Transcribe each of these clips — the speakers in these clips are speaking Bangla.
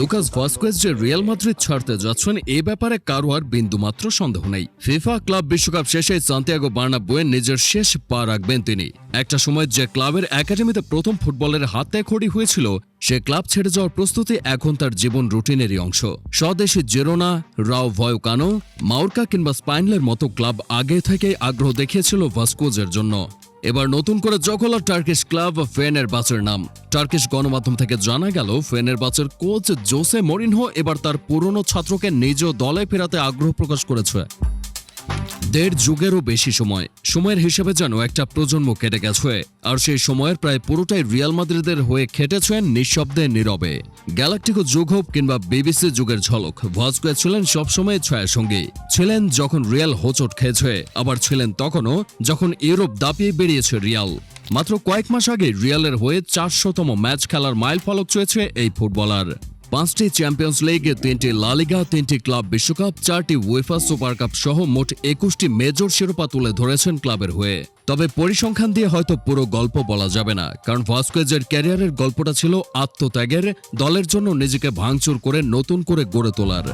লুকাস ভাস্কুয়েজ যে রিয়াল মাদ্রিদ ছাড়তে যাচ্ছেন, এ ব্যাপারে কারও আর বিন্দুমাত্র সন্দেহ নেই। ফিফা ক্লাব বিশ্বকাপ শেষে সান্তিয়াগো বার্নাবুয়ে নিজের শেষ পা রাখবেন তিনি। একটা সময় যে ক্লাবের একাডেমিতে প্রথম ফুটবলের হাতে খড়ি হয়েছিল, সে ক্লাব ছেড়ে যাওয়ার প্রস্তুতি এখন তার জীবন রুটিনেরই অংশ। স্বদেশী জেরোনা, রাও ভয়কানো, মাউরকা কিংবা স্পাইনলের মতো ক্লাব আগে থেকেই আগ্রহ দেখিয়েছিল ভাস্কোজের জন্য। এবার নতুন করে জকলা টার্কিশ ক্লাব ফেনের বাচের নাম। টার্কিশ গণমাধ্যম থেকে জানা গেল ফেনের বাচের কোচ জোসে মরিনহো এবার তার পুরনো ছাত্রকে নিজ দলে ফেরাতে আগ্রহ প্রকাশ করেছে। দেড় যুগেরও বেশি সময়, সময়ের হিসেবে যেন একটা প্রজন্ম কেটে গেছে। আর সেই সময়ের প্রায় পুরোটাই রিয়াল মাদ্রিদের হয়ে খেটেছেন নিঃশব্দে নীরবে। গ্যালাকটিকো যুগ হোক কিংবা বিবিসি যুগের ঝলক ভাস্কুয়ে ছিলেন সবসময় ছায়া সঙ্গী ছিলেন যখন রিয়াল হোঁচট খেয়েছে, আবার ছিলেন তখনও যখন ইউরোপ দাপিয়ে বেরিয়েছে রিয়াল। মাত্র কয়েক মাস আগে রিয়ালের হয়ে চারশোতম ম্যাচ খেলার মাইল ফলক চুয়েছে এই ফুটবলার। পাঁচটি চ্যাম্পিয়ন্স লিগ তিনটি লালিগা তিনটি ক্লাব বিশ্বকাপ, চারটি ওয়েফা সুপার কাপ সহ মোট একুশটি মেজর শিরোপা তুলে ধরেছেন ক্লাবের হয়ে। তবে পরিসংখ্যান দিয়ে হয়তো পুরো গল্প বলা যাবে না, কারণ ভাস্কোয়েজের ক্যারিয়ারের গল্পটা ছিল আত্মত্যাগের, দলের জন্য নিজেকে ভাঙচুর করে নতুন করে গড়ে তোলার।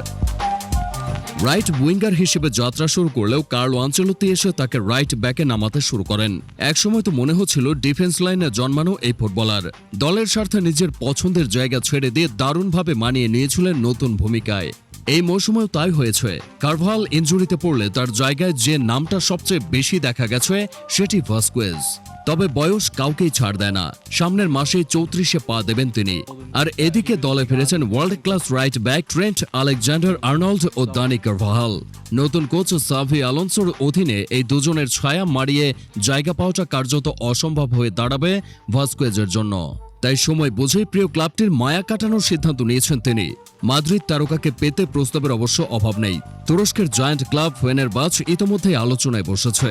রাইট উইঙ্গার হিসেবে যাত্রা শুরু করলেও কার্লো আঞ্চলতি এসে তাকে রাইট ব্যাকে নামাতে শুরু করেন। একসময় তো মনে হচ্ছিল ডিফেন্স লাইনে জন্মানো এই ফুটবলার দলের স্বার্থে নিজের পছন্দের জায়গা ছেড়ে দিয়ে দারুণভাবে মানিয়ে নিয়েছিলেন নতুন ভূমিকায়। এই মৌসুমেও তাই হয়েছে। কারভাল ইঞ্জুরিতে পড়লে তার জায়গায় যে নামটা সবচেয়ে বেশি দেখা গেছে, সেটি ভাস্কুয়েজ। তবে বয়স কাউকেই ছাড় দেয় না। সামনের মাসে চৌত্রিশে পা দেবেন তিনি। আর এদিকে দলে ফিরেছেন world class right back Trent Alexander Arnold ও দানি কারভাহাল নতুন কোচ সাভি আলোনসোর অধীনে এই দুজনের ছায়া মারিয়ে জায়গা পাওয়াটা কার্যত অসম্ভব হয়ে দাঁড়াবে ভাস্কুয়েজের জন্য। তাই সময় বোঝেই প্রিয় ক্লাবটির মায়া কাটানোর সিদ্ধান্ত নিয়েছেন তিনি। মাদ্রিদ তারকাকে পেতে প্রস্তাবের অবশ্য অভাব নেই। তুরস্কের জয়েন্ট ক্লাব ফেনের বাজ ইতোমধ্যেই আলোচনায় বসেছে।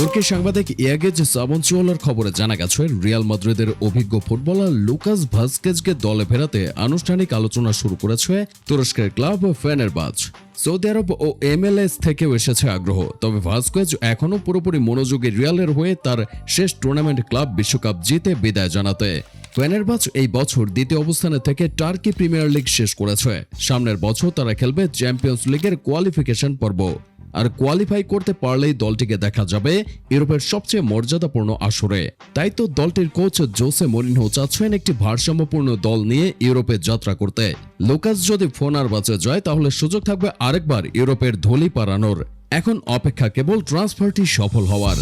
তুর্কি সাংবাদিক ইয়াগেজ সাবনচিওলার খবরে জানা গেছে, রিয়াল মাদ্রিদের অভিজ্ঞ ফুটবলার লুকাস ভাস্কেজকে দলে ফেরাতে আনুষ্ঠানিক আলোচনা শুরু করেছে তুরস্কের ক্লাব ফেনেরবাজ। সৌদি আরব ও এমএলএস থেকেও এসেছে আগ্রহ, তবে ভাস্কেজ এখনও পুরোপুরি মনোযোগী রিয়ালের হয়ে তার শেষ টুর্নামেন্ট ক্লাব বিশ্বকাপ জিতে বিদায় জানাতে। ফেনেরবাজ এই বছর দ্বিতীয় অবস্থানে থেকে টার্কি প্রিমিয়ার লিগ শেষ করেছে। সামনের বছর তারা খেলবে চ্যাম্পিয়ন্স লিগের কোয়ালিফিকেশন পর্ব। আর কোয়ালিফাই করতে পারলেই দলটিকে দেখা যাবে ইউরোপের সবচেয়ে মর্যাদাপূর্ণ আসরে। তাই তো দলটির কোচ জোসে মরিনহো চাচ্ছেন একটি ভারসাম্যপূর্ণ দল নিয়ে ইউরোপে যাত্রা করতে। লোকাস যদি ফোনার বাঁচে যায়, তাহলে সুযোগ থাকবে আরেকবার ইউরোপের ধলি পাড়ানোর এখন অপেক্ষা কেবল ট্রান্সফারটি সফল হওয়ার।